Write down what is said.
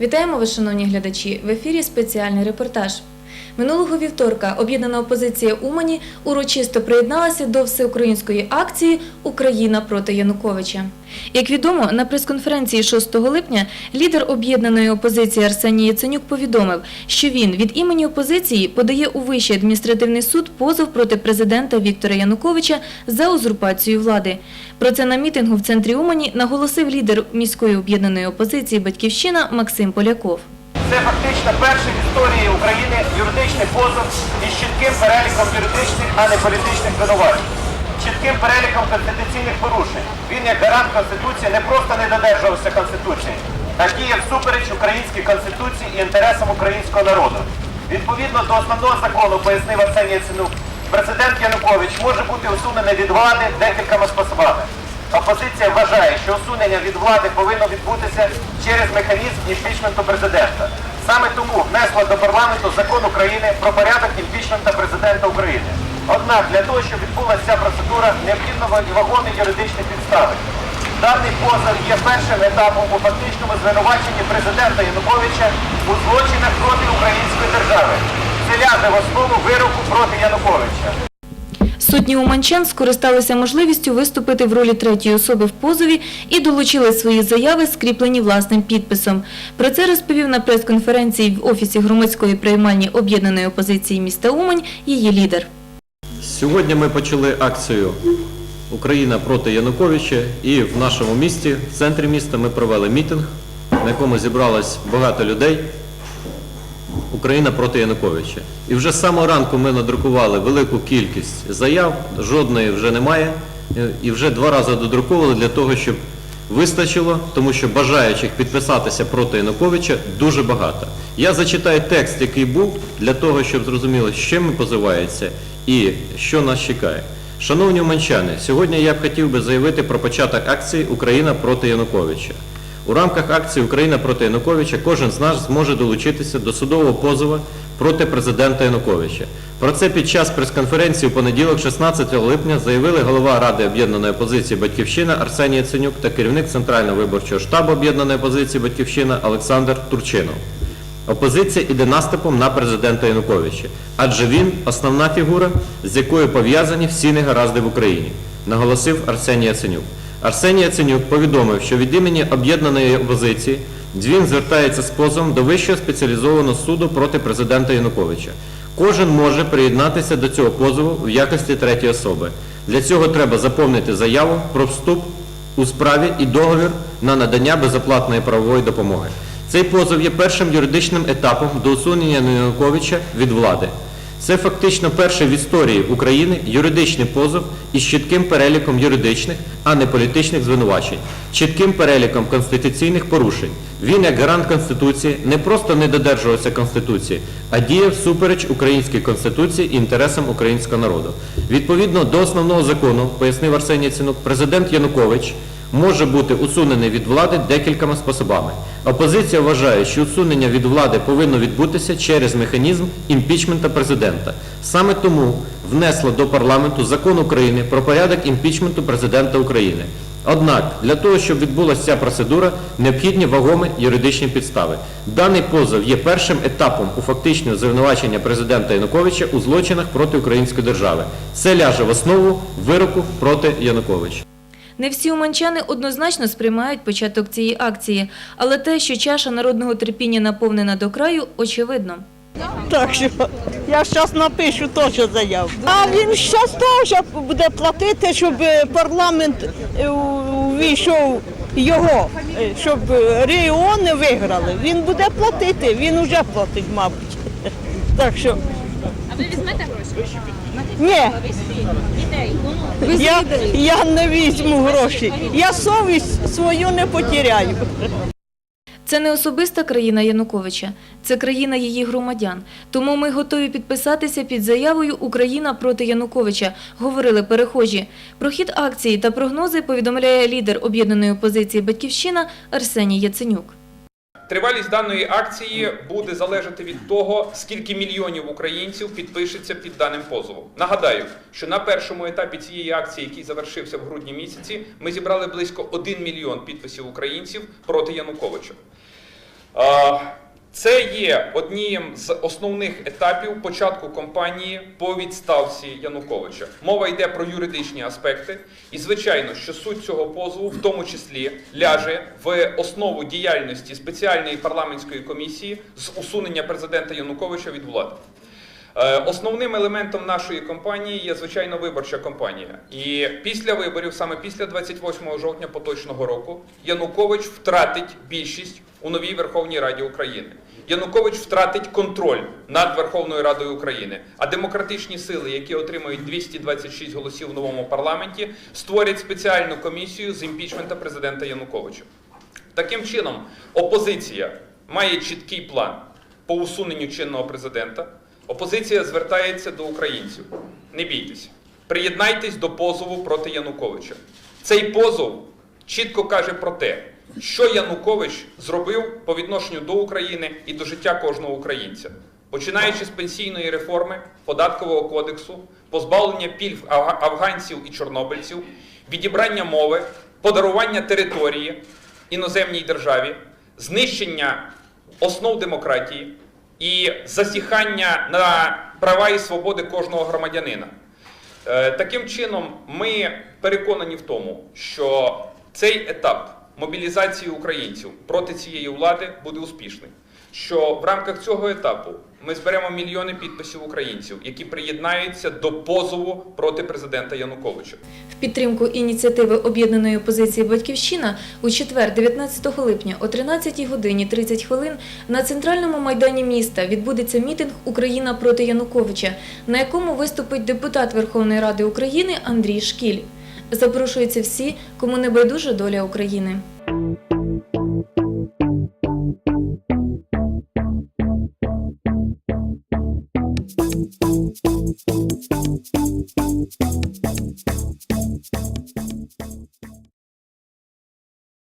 Вітаємо вас, шановні глядачі! В ефірі спеціальний репортаж. Минулого вівторка об'єднана опозиція Умані урочисто приєдналася до всеукраїнської акції Україна проти Януковича. Як відомо, на прес-конференції 6 липня лідер об'єднаної опозиції Арсеній Яценюк повідомив, що він від імені опозиції подає у Вищий адміністративний суд позов проти президента Віктора Януковича за узурпацію влади. Про це на мітингу в центрі Умані наголосив лідер міської об'єднаної опозиції Батьківщина Максим Поляков. Це фактично перший в історії України юридичний позов із чітким переліком юридичних, а не політичних звинувачень, чітким переліком конституційних порушень. Він як гарант Конституції не просто не додержувався Конституції, а діяв всупереч українській Конституції і інтересам українського народу. Відповідно до основного закону, пояснив Арсеній Яценюк, президент Янукович може бути усунений від влади декількома способами. Опозиція вважає, що усунення від влади повинно відбутися через механізм імпічменту президента. Саме тому внесла до парламенту закон України про порядок імпічмента президента України. Однак для того, щоб відбулася ця процедура, необхідно вагомі юридичні підстави. Даний позов є першим етапом у фактичному звинуваченні президента Януковича у злочинах проти української держави. Це ляже в основу вироку проти Януковича. Сотні уманчан скористалися можливістю виступити в ролі третьої особи в позові і долучили свої заяви, скріплені власним підписом. Про це розповів на прес-конференції в офісі громадської приймальні об'єднаної опозиції міста Умань її лідер. Сьогодні ми почали акцію Україна проти Януковича і в нашому місті, в центрі міста, ми провели мітинг, на якому зібралось багато людей. Україна проти Януковича. І вже з самого ранку ми надрукували велику кількість заяв, жодної вже немає, е, і вже два рази додруковували для того, щоб вистачило, тому що бажаючих підписатися проти Януковича дуже багато. Я зачитаю текст, який був, для того, щоб зрозуміло, з чим позивається і що нас чекає. Шановні уманчани, сьогодні я б хотів би заявити про початок акції Україна проти Януковича. У рамках акції Україна проти Януковича кожен з нас зможе долучитися до судового позову проти президента Януковича. Про це під час прес-конференції у понеділок, 16 липня, заявили голова Ради об'єднаної опозиції Батьківщина Арсеній Яценюк та керівник Центрального виборчого штабу об'єднаної опозиції Батьківщина Олександр Турчинов. Опозиція іде наступом на президента Януковича, адже він основна фігура, з якою пов'язані всі негаразди в Україні, наголосив Арсеній Яценюк. Арсеній Яценюк повідомив, що від імені об'єднаної опозиції він звертається з позовом до Вищого спеціалізованого суду проти президента Януковича. Кожен може приєднатися до цього позову в якості третьої особи. Для цього треба заповнити заяву про вступ у справі і договір на надання безоплатної правової допомоги. Цей позов є першим юридичним етапом до усунення Януковича від влади. Це фактично перший в історії України юридичний позов із чітким переліком юридичних, а не політичних звинувачень, чітким переліком конституційних порушень. Він, як гарант Конституції, не просто не додержувався Конституції, а діяв супереч українській Конституції і інтересам українського народу. Відповідно до основного закону, пояснив Арсеній Яценюк, президент Янукович може бути усунений від влади декількома способами. Опозиція вважає, що усунення від влади повинно відбутися через механізм імпічмента президента. Саме тому внесло до парламенту закон України про порядок імпічменту президента України. Однак для того, щоб відбулася ця процедура, необхідні вагомі юридичні підстави. Даний позов є першим етапом у фактичного звинувачення президента Януковича у злочинах проти української держави. Це ляже в основу вироку проти Януковича. Не всі уманчани однозначно сприймають початок цієї акції, але те, що чаша народного терпіння наповнена до краю, очевидно. Так що я зараз напишу теж заяву. А він зараз теж буде платити, щоб парламент е, увійшов його, е, щоб регіони виграли. Він буде платити, він вже платить, мабуть. Так що А ви візьмете гроші? Ні. Я, я не візьму гроші. Я совість свою не потеряю. Це не особиста країна Януковича, це країна її громадян. Тому ми готові підписатися під заявою Україна проти Януковича, говорили перехожі. Про хід акції та прогнози повідомляє лідер об'єднаної опозиції Батьківщина Арсеній Яценюк. Тривалість даної акції буде залежати від того, скільки мільйонів українців підпишеться під даним позовом. Нагадаю, що на першому етапі цієї акції, який завершився в грудні місяці, ми зібрали близько 1 мільйон підписів українців проти Януковича. Це є одним з основних етапів початку кампанії по відставці Януковича. Мова йде про юридичні аспекти, і звичайно, що суть цього позову в тому числі ляже в основу діяльності спеціальної парламентської комісії з усунення президента Януковича від влади. Е, Основним елементом нашої кампанії є звичайно виборча кампанія. І після виборів, саме після 28 жовтня поточного року, Янукович втратить більшість у новій Верховній Раді України. Янукович втратить контроль над Верховною Радою України. А демократичні сили, які отримають 226 голосів в новому парламенті, створять спеціальну комісію з імпічмента президента Януковича. Таким чином, опозиція має чіткий план по усуненню чинного президента. Опозиція звертається до українців. Не бійтеся, приєднайтесь до позову проти Януковича. Цей позов чітко каже про те, що Янукович зробив по відношенню до України і до життя кожного українця, починаючи з пенсійної реформи, податкового кодексу, позбавлення пільг афганців і чорнобильців, відібрання мови, подарування території іноземній державі, знищення основ демократії і засіхання на права і свободи кожного громадянина. Е, Таким чином, ми переконані в тому, що цей етап мобілізації українців проти цієї влади буде успішний. Що в рамках цього етапу ми зберемо мільйони підписів українців, які приєднаються до позову проти президента Януковича. В підтримку ініціативи об'єднаної опозиції Батьківщина у четвер, 19 липня о 13 годині 30 хвилин на центральному майдані міста відбудеться мітинг Україна проти Януковича, на якому виступить депутат Верховної Ради України Андрій Шкіль. Запрошуються всі, кому не байдужа доля України.